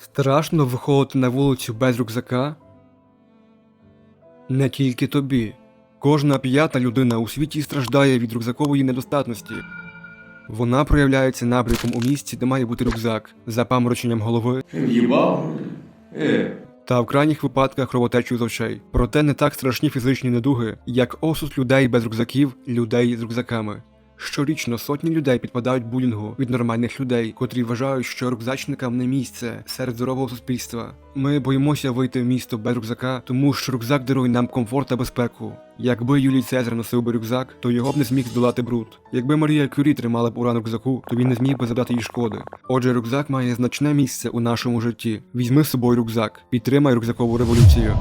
Страшно виходити на вулицю без рюкзака? Не тільки тобі. Кожна п'ята людина у світі страждає від рюкзакової недостатності. Вона проявляється набряком у місці, де має бути рюкзак, запамороченням голови? Е, та в крайніх випадках кровотечу з очей. Проте не так страшні фізичні недуги, як осуд людей без рюкзаків, людей з рюкзаками. Щорічно сотні людей підпадають булінгу від нормальних людей, котрі вважають, що рюкзачникам не місце серед здорового суспільства. Ми боїмося вийти в місто без рюкзака, тому що рюкзак дарує нам комфорт та безпеку. Якби Юлій Цезар носив би рюкзак, то його б не зміг здолати бруд. Якби Марія Кюрі тримала б уран рюкзаку, то він не зміг би завдати їй шкоди. Отже, рюкзак має значне місце у нашому житті. Візьми з собою рюкзак, підтримай рюкзакову революцію.